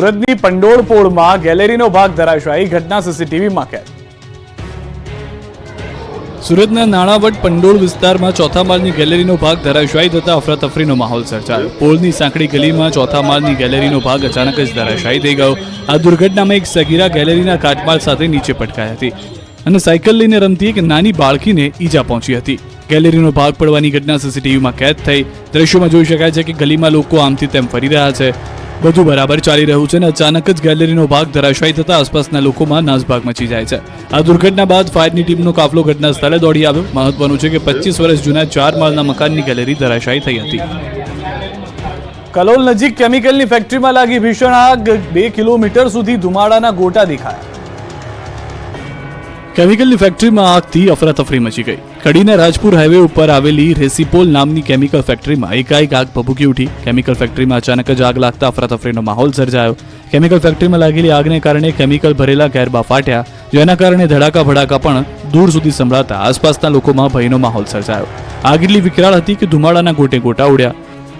સુરતની પંડોળ પોળમાં ગેલેરીનો ભાગ ધરાશાયી ઘટના સીસીટીવીમાં કેદ સુરતના નાણાવટ પંડોળ વિસ્તારમાં ચોથા માળની ગેલેરીનો ભાગ ધરાશાયી થતા અફરાતફરીનો માહોલ સર્જાયો. પોળની સાંકડી ગલીમાં ચોથા માળની ગેલેરીનો ભાગ અચાનક જ ધરાશાયી થઈ ગયો. આ દુર્ઘટનામાં એક સગીરા ગેલેરીના કાટમાળ સાથે નીચે પટકાઈ હતી અને સાયકલ લઈને રમતી એક નાની બાળકીને ઈજા પહોંચી હતી. ગેલેરીનો ભાગ પડવાની ઘટના સીસીટીવીમાં કેદ થઈ. દ્રશ્યોમાં જોઈ શકાય છે કે ગલીમાં લોકો આમથી તેમ ફરી રહ્યા છે. બધું બરાબર ચાલી રહ્યું છે અને અચાનક જ ગેલેરીનો ભાગ ધરાશાયી થતા આસપાસના લોકોમાં નાસભાગ મચી જાય છે. આ દુર્ઘટના બાદ ફાયરની ટીમનો કાફલો ઘટના સ્થળે દોડી આવ્યો. મહત્વનું છે કે પચીસ વર્ષ જૂના ચાર માળના મકાનની ગેલેરી ધરાશાયી થઈ હતી. કલોલ નજીક કેમિકલની ફેક્ટરીમાં લાગી ભીષણ આગ. બે કિલોમીટર સુધી ધુમાડાના ગોટા દેખાયા. કેમિકલની ફેક્ટરીમાં આગથી અફરાતફરી મચી ગઈ. કડીના રાજપુર હાઈવે ઉપર આવેલી રેસીપોલ નામની કેમિકલ ફેક્ટરીમાં એકાએક આગ ભભૂકી ઉઠી. કેમિકલ ફેક્ટરીમાં અચાનક જ આગ લાગતા અફરાતફરીનો માહોલ સર્જાયો. કેમિકલ ફેક્ટરીમાં લાગેલી આગને કારણે કેમિકલ ભરેલા ગેરબા ફાટ્યા. જેના કારણે ધડાકા ભડાકા પણ દૂર સુધી સંભળાતા આસપાસના લોકોમાં ભયનો માહોલ સર્જાયો. આગ એટલી વિકરાળ હતી કે ધુમાડાના ગોટે ગોટા ઉડ્યા.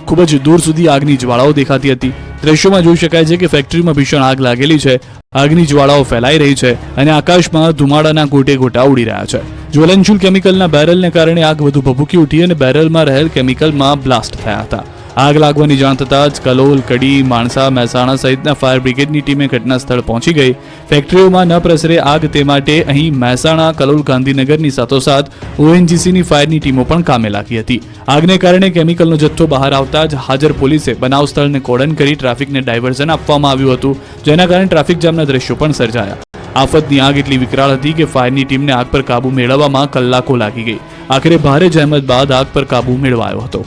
ખૂબ જ દૂર સુધી આગની જ્વાળાઓ દેખાતી હતી. દ્રશ્યોમાં જોઈ શકાય છે કે ફેક્ટરીમાં ભીષણ આગ લાગેલી છે. આગની જ્વાળાઓ ફેલાઈ રહી છે અને આકાશમાં ધુમાડાના ગોટે ગોટા ઉડી રહ્યા છે. જ્વલનશીલ કેમિકલના બેરલને કારણે આગ વધુ ભભૂકી ઉઠી અને બેરલમાં રહેલ કેમિકલમાં બ્લાસ્ટ થયા હતા. આગ લાગવાની જાણ થતાં જ કલોલ, કડી, માણસા, મહેસાણા સહિતના ફાયર બ્રિગેડની ટીમે ઘટના સ્થળ પહોંચી ગઈ. ફેક્ટરીઓમાં ન પ્રસરે આગ તે માટે અહીં મહેસાણા, કલોલ, ગાંધીનગરની સાથોસાથ ઓએનજીસીની ફાયરની ટીમો પણ કામે લાગી હતી. આગને કારણે કેમિકલનો જથ્થો બહાર આવતા જ હાજર પોલીસે બનાવ સ્થળને કોડન કરી ટ્રાફિકને ડાયવર્ઝન આપવામાં આવ્યું હતું, જેના કારણે ટ્રાફિક જામના દ્રશ્યો પણ સર્જાયા. આફતની આગ એટલી વિકરાળ હતી કે ફાયરની ટીમને આગ પર કાબુ મેળવવામાં કલાકો લાગી ગઈ. આખરે ભારે જહેમત બાદ આગ પર કાબુ મેળવાયો હતો.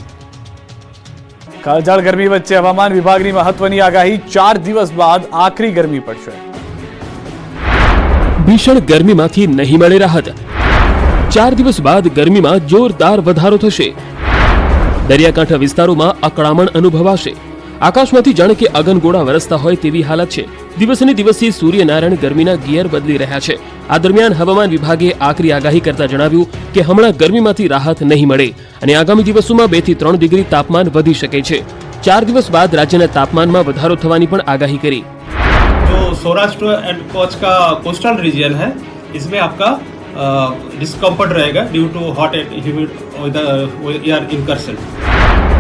કાળઝાળ ગરમી વચ્ચે હવામાન વિભાગની મહત્વની આગાહી ચાર દિવસ બાદ આખરી ગરમી પડશે. ભીષણ ગરમીમાંથી નહીં મળે રાહત. ચાર દિવસ બાદ ગરમીમાં જોરદાર વધારો થશે. દરિયાકાંઠા વિસ્તારોમાં અકળામણ અનુભવાશે. આકાશમાંથી જાણે કે અગનગોળા વરસતા હોય તેવી હાલત છે દિવસને દિવસે સૂર્યનારાયણ ગરમીના ગિયર બદલી રહ્યા છે આ દરમિયાન હવામાન વિભાગે આકરી આગાહી કરતા જણાવ્યું કે હમણાં ગરમીમાંથી રાહત નહીં મળે અને આગામી દિવસોમાં બે થી ત્રણ ડિગ્રી તાપમાન વધી શકે છે ચાર દિવસ બાદ રાજ્યના તાપમાનમાં વધારો થવાની પણ આગાહી કરી जो सौराष्ट्र एंड कच्छ का कोस्टल रीजन है इसमें आपका डिस्कम्फर्ट रहेगा due to hot and humid air incursion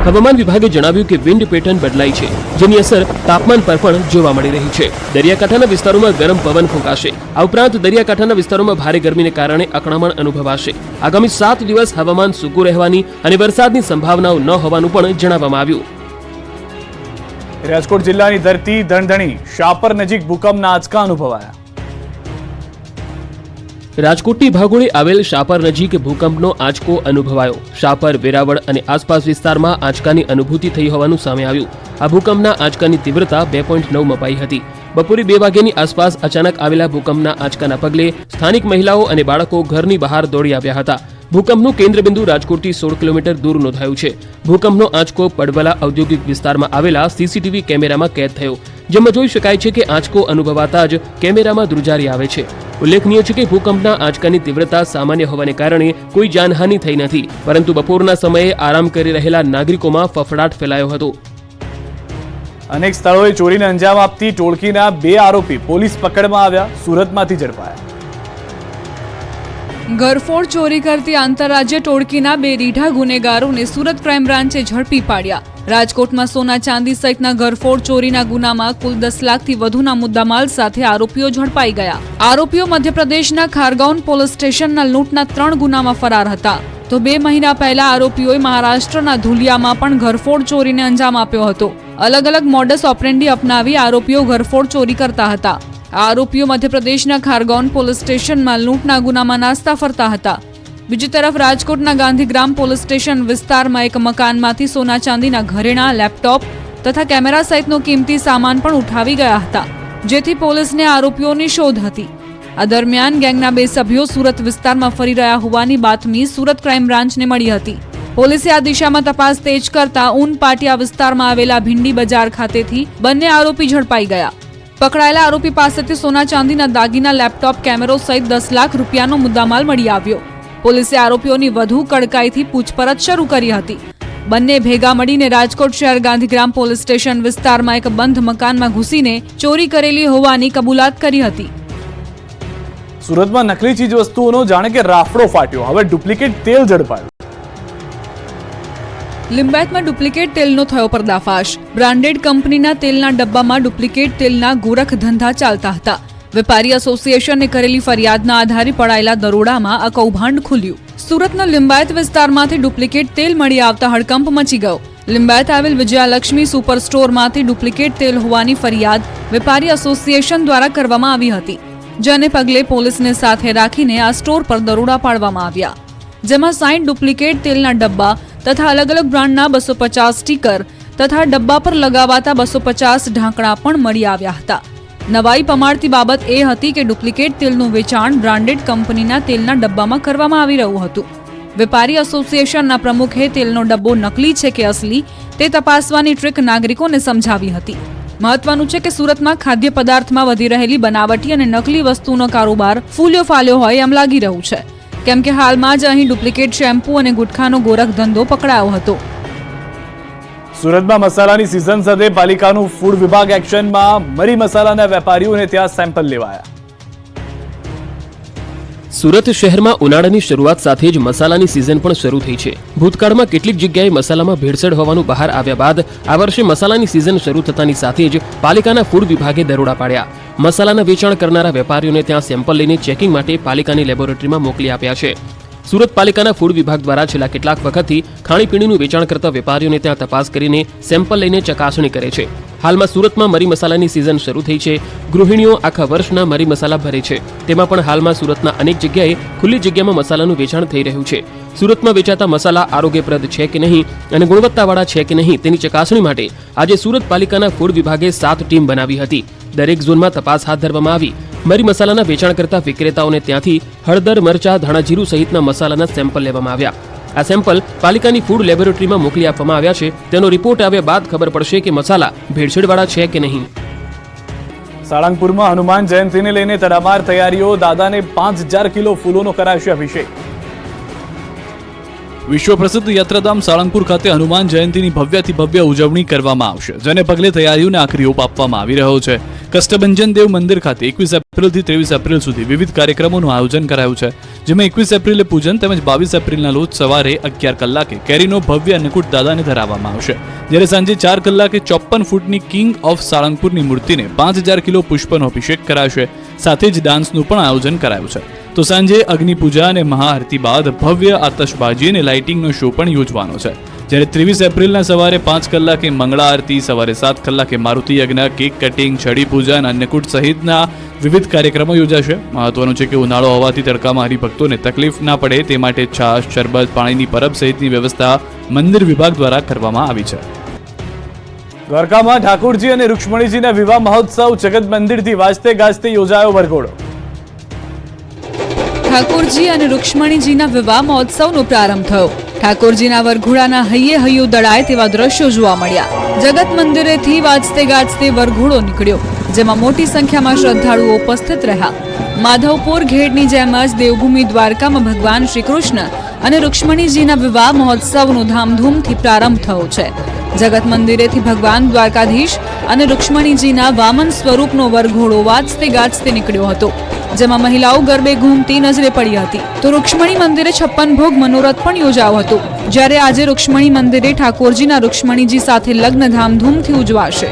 હવામાન વિભાગે જણાવ્યું કે વિન્ડ પેટર્ન બદલાઈ છે, જેની અસર તાપમાન પર પણ જોવા મળી રહી છે. દરિયાકાંઠાના વિસ્તારોમાં ગરમ પવન ફૂંકાશે. આ ઉપરાંત દરિયાકાંઠાના વિસ્તારોમાં ભારે ગરમીને કારણે અકળામણ અનુભવાશે. આગામી સાત દિવસ હવામાન સૂકું રહેવાની અને વરસાદની સંભાવનાઓ ન હોવાનું પણ જણાવવામાં આવ્યું. રાજકોટ જિલ્લાની ધરતી ધણધણી શાપર નજીક ભૂકંપના આંચકા અનુભવાયા. રાજકોટની ભાગોળે આવેલ શાપર નજીક ભૂકંપનો આંચકો અનુભવાયો. શાપર, વેરાવળ અને આસપાસ વિસ્તારમાં આંચકાની અનુભૂતિ થઈ હોવાનું સામે આવ્યું. આ ભૂકંપના આંચકાની તીવ્રતા બે પોઈન્ટ નવ મપાઈ હતી. બપોરે બે વાગ્યાની આસપાસ અચાનક આવેલા ભૂકંપના આંચકાના પગલે સ્થાનિક મહિલાઓ અને બાળકો ઘરની બહાર દોડી આવ્યા હતા. ભૂકંપનું કેન્દ્રબિંદુ રાજકોટથી સોળ કિલોમીટર દૂર નોંધાયું છે. ભૂકંપનો આંચકો પડવલા ઔદ્યોગિક વિસ્તારમાં આવેલા સીસીટીવી કેમેરામાં કેદ થયો. જેમાં જોઈ શકાય છે કે આંચકો અનુભવાતા જ કેમેરામાં ધ્રુજારી આવે છે. ઉલ્લેખનીય છે કે ભૂકંપના આંચકાની તીવ્રતા સામાન્ય હોવાને કારણે કોઈ જાનહાનિ થઈ નથી, પરંતુ બપોરના સમયે આરામ કરી રહેલા નાગરિકોમાં ફફડાટ ફેલાયો હતો. અનેક સ્થળોએ ચોરીને અંજામ આપતી ટોળકીના બે આરોપી પોલીસ પકડમાં આવ્યા, સુરતમાંથી ઝડપાયા. ઘરફોડ ચોરી કરતી આંતરરાજ્ય ટોળકીના બે રીઢા ગુનેગારોને સુરત ક્રાઇમ બ્રાન્ચે ઝડપી પાડ્યા. રાજકોટમાં સોના ચાંદી સહિતના ઘરફોડ ચોરીના ગુનામાં કુલ દસ લાખથી વધુના મુદ્દામાલ સાથે આરોપીઓ ઝડપાઈ ગયા. આરોપીઓ મધ્યપ્રદેશના ખારગાઉન પોલીસ સ્ટેશનના લૂંટના ત્રણ ગુનામાં ફરાર હતા. તો બે મહિના પહેલા આરોપીઓએ મહારાષ્ટ્રના ધુલિયામાં પણ ઘરફોડ ચોરીને અંજામ આપ્યો હતો. અલગ અલગ મોડસ ઓપરેન્ડી અપનાવી આરોપીઓ ઘરફોડ ચોરી કરતા હતા. આરોપીઓ મધ્યપ્રદેશના ખારગોન પોલીસ સ્ટેશનમાં લૂંટના ગુનામાં નાસ્તા ફરતા હતા. બીજી તરફ રાજકોટના ગાંધીગ્રામ પોલીસ સ્ટેશન વિસ્તારમાં એક મકાનમાંથી સોના ચાંદીના ઘરેણાં, લેપટોપ તથા કેમેરા સહિતનો કિંમતી સામાન પણ ઉઠાવી ગયા હતા, જેથી પોલીસને આરોપીઓની શોધ હતી. આ દરમિયાન ગેંગના બે સભ્યો સુરત વિસ્તારમાં ફરી રહ્યા હોવાની બાતમી સુરત ક્રાઇમ બ્રાન્ચને મળી હતી. પોલીસે આ દિશામાં તપાસ તેજ કરતા ઊન પાટિયા વિસ્તારમાં આવેલા ભીંડી બજાર ખાતેથી બંને આરોપી ઝડપાઈ ગયા. પકડાયેલા આરોપી પાસેથી સોના ચાંદીના દાગીના, લેપટોપ, કેમેરો સહિત દસ લાખ રૂપિયાનો મુદ્દામાલ મળી આવ્યો. પોલીસે આરોપીઓની વધુ કડકાઈથી પૂછપરછ શરૂ કરી હતી. બંને ભેગા મળીને રાજકોટ શહેર ગાંધીગ્રામ પોલીસ સ્ટેશન વિસ્તારમાં એક બંધ મકાનમાં ઘૂસીને ચોરી કરેલી હોવાની કબૂલાત કરી હતી. સુરતમાં નકલી ચીજ વસ્તુઓનો જાણે કે રાફડો ફાટ્યો. હવે ડુપ્લિકેટ તેલ ઝડપાયું. લિંબાયતમાં ડુપ્લિકેટ તેલનો થયો પર્દાફાશ. બ્રાન્ડેડ કંપનીના તેલના ડબ્બામાં ડુપ્લિકેટ તેલના ગોરખ ધંધા ચાલતા હતા. વેપારી એસોસિએશને કરેલી ફરિયાદના આધારે પડાયેલા દરોડામાં આ કૌભાંડ ખુલ્યું. સુરતના લિંબાયત વિસ્તારમાંથી ડુપ્લિકેટ તેલ મળી આવતા હડકંપ મચી ગયો. લિંબાયત આવેલ વિજયાલક્ષ્મી સુપર સ્ટોરમાંથી ડુપ્લિકેટ તેલ હોવાની ફરિયાદ વેપારી એસોસિએશન દ્વારા કરવામાં આવી હતી. જેને પગલે પોલીસને સાથે રાખીને આ સ્ટોર પર દરોડા પાડવામાં આવ્યા. જેમાં સાઈઠ ડુપ્લિકેટ તેલના ડબ્બા તથા અલગ અલગ બ્રાન્ડના બસો પચાસ સ્ટીકર તથા ડબ્બા પર લગાવાતા બસો પચાસ ઢાંકણા પણ મળી આવ્યા હતા. નવાઈ પમાડતી બાબત એ હતી કે ડુપ્લિકેટ તેલનું વેચાણ બ્રાન્ડેડ કંપનીના તેલના ડબ્બામાં કરવામાં આવી રહ્યું હતું. વેપારી એસોસિએશનના પ્રમુખે તેલનો ડબ્બો નકલી છે કે અસલી તે તપાસવાની ટ્રીક નાગરિકોને સમજાવી હતી. મહત્વનું છે કે સુરતમાં ખાદ્ય પદાર્થમાં વધી રહેલી બનાવટી અને નકલી વસ્તુનો કારોબાર ફૂલ્યો ફાલ્યો હોય એમ લાગી રહ્યું છે. કેમ કે હાલમાં જ અહીં ડુપ્લિકેટ શેમ્પૂ અને ગુટખાનો ગોરખ ધંધો પકડાયો હતો. સુરતમાં મસાલાની સિઝન સાથે પાલિકાનું ફૂડ વિભાગ એક્શનમાં મરી મસાલાના વેપારીઓને ત્યાં સેમ્પલ લેવાયા. સુરત શહેરમાં ઉનાળાની શરૂઆત સાથે જ મસાલાની સિઝન પણ શરૂ થઈ છે. ભૂતકાળમાં કેટલીક જગ્યાએ મસાલામાં ભેળસેળ હોવાનું બહાર આવ્યા બાદ આ વર્ષે મસાલાની સિઝન શરૂ થતાની સાથે જ પાલિકાના ફૂડ વિભાગે દરોડા પાડ્યા. મસાલાના વેચાણ કરનારા વેપારીઓને ત્યાં સેમ્પલ લઈને ચેકિંગ માટે પાલિકાની લેબોરેટરીમાં મોકલી આપ્યા છે. સુરત પાલિકાના ફૂડ વિભાગ દ્વારા છેલ્લા કેટલાક વખતથી ખાણીપીણીનું વેચાણ કરતા વેપારીઓને ત્યાં તપાસ કરીને સેમ્પલ લઈને ચકાસણી કરે છે. હાલમાં સુરતમાં મરી મસાલાની સિઝન શરૂ થઈ છે. ગૃહિણીઓ આખા વર્ષના મરી મસાલા ભરે છે. તેમાં પણ હાલમાં સુરતના અનેક જગ્યાએ ખુલ્લી જગ્યામાં મસાલાનું વેચાણ થઈ રહ્યું છે. સુરતમાં વેચાતા મસાલા આરોગ્યપ્રદ છે કે નહીં અને ગુણવત્તાવાળા છે કે નહીં તેની ચકાસણી માટે આજે સુરત પાલિકાના ફૂડ વિભાગે સાત ટીમ બનાવી હતી. દરેક ઝોનમાં તપાસ હાથ ધરવામાં આવી. મરી મસાલાના વેચાણ કરતા વિક્રેતાઓને ત્યાંથી હળદર, મરચા ધાણા જીરું સહિતના મસાલાના સેમ્પલ લેવામાં આવ્યા. આ સેમ્પલ પાલિકાની ફૂડ લેબોરેટરીમાં મોકલી આપવામાં આવ્યા છે. તેનો રિપોર્ટ આવ્યા બાદ ખબર પડશે કે મસાલા ભેળસેળવાળા છે કે નહીં. સાળંગપુરમાં હનુમાન જયંતિને લઈને તડામાર તૈયારીઓ, દાદાને પાંચ હજાર કિલો ફૂલોનો કરાશે અભિષેક. વિશ્વ પ્રસિદ્ધ યાત્રાધામ સાળંગપુર ખાતે હનુમાન જયંતિની ભવ્યથી ભવ્ય ઉજવણી કરવામાં આવશે, જેને પગલે તૈયારીઓને આખરી ઓપ આપવામાં આવી રહ્યો છે. કષ્ટભંજન દેવ મંદિર ખાતે એકવીસ એપ્રિલથી ત્રેવીસ એપ્રિલ સુધી વિવિધ કાર્યક્રમોનું આયોજન કરાયું છે, જેમાં એકવીસ એપ્રિલે પૂજન તેમજ બાવીસ એપ્રિલના રોજ સવારે અગિયાર કલાકે કેરીનો ભવ્ય અન્નકૂટ દાદાને ધરાવવામાં આવશે. જ્યારે સાંજે ચાર કલાકે ચોપ્પન ફૂટની કિંગ ઓફ સાળંગપુરની મૂર્તિને પાંચ હજાર કિલો પુષ્પનો અભિષેક કરાશે. સાથે જ ડાન્સનું પણ આયોજન કરાયું છે. તો સાંજે અગ્નિપૂજા અને મહાઆરતી બાદ ભવ્ય આતશબાજી અને લાઇટિંગનો શો પણ યોજવાનો છે. જ્યારે ત્રેવીસ એપ્રિલના સવારે પાંચ કલાકે મંગળા આરતી, સવારે સાત કલાકે મારુતિ યજ્ઞ, કેક કટિંગ, છડી પૂજન અન્નકૂટ સહિતના વિવિધ કાર્યક્રમો યોજાશે. મહત્વનું છે કે ઉનાળો હોવાથી તડકામાં હરિભક્તોને તકલીફ ના પડે તે માટે છાશ, શરબત, પાણીની પરબ સહિતની વ્યવસ્થા મંદિર વિભાગ દ્વારા કરવામાં આવી છે. દ્વારકામાં ઠાકોરજી અને રૂક્ષ્મણીજીના વિવાહ મહોત્સવ જગત મંદિરથી વાજતે ગાજતે યોજાયો વરઘોડો. ઠાકોરજી અને રૂક્ષ્મણીજીના વિવાહ મહોત્સવનો પ્રારંભ થયો. ઠાકોરજીના વરઘોડાના હૈયે હૈયું દળાય તેવા દ્રશ્યો જોવા મળ્યા. જગત મંદિરેથી વાજતે ગાજતે વરઘોડો નીકળ્યો, જેમાં મોટી સંખ્યામાં શ્રદ્ધાળુઓ ઉપસ્થિત રહ્યા. માધવપુર ઘેડની જેમ જ દેવભૂમિ દ્વારકામાં ભગવાન શ્રી કૃષ્ણ અને રૂક્ષ્મણીજીના વિવાહ મહોત્સવનો ધામધૂમથી પ્રારંભ થયો છે. જગત મંદિરેથી ભગવાન દ્વારકાધીશ અને રૂક્ષ્મણીજીના વામન સ્વરૂપનો વરઘોડો વાજતે ગાજતે નીકળ્યો હતો. જેમાં મહિલાઓ ગરબે ઘૂમતી નજરે પડી હતી. તો રૂક્ષ્મણી મંદિરે છપ્પન ભોગ મનોરથ પણ યોજાયો હતો. જ્યારે આજે રૂક્ષ્મણી મંદિરે ઠાકોરજીના રૂક્ષ્મણીજી સાથે લગ્ન ધામધૂમથી ઉજવાશે.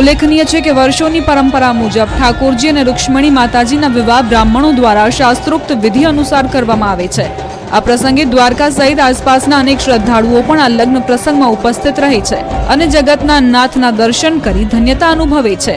ઉલ્લેખનીય છે કે વર્ષોની પરંપરા મુજબ ઠાકોરજી અને રૂક્ષ્મણી માતાજીના વિવાહ બ્રાહ્મણો દ્વારા શાસ્ત્રોક્ત વિધિ અનુસાર કરવામાં આવે છે. આ પ્રસંગે દ્વારકા સહિત આસપાસના અનેક શ્રદ્ધાળુઓ પણ આ લગ્ન પ્રસંગમાં ઉપસ્થિત રહે છે અને જગતના નાથના દર્શન કરી ધન્યતા અનુભવે છે.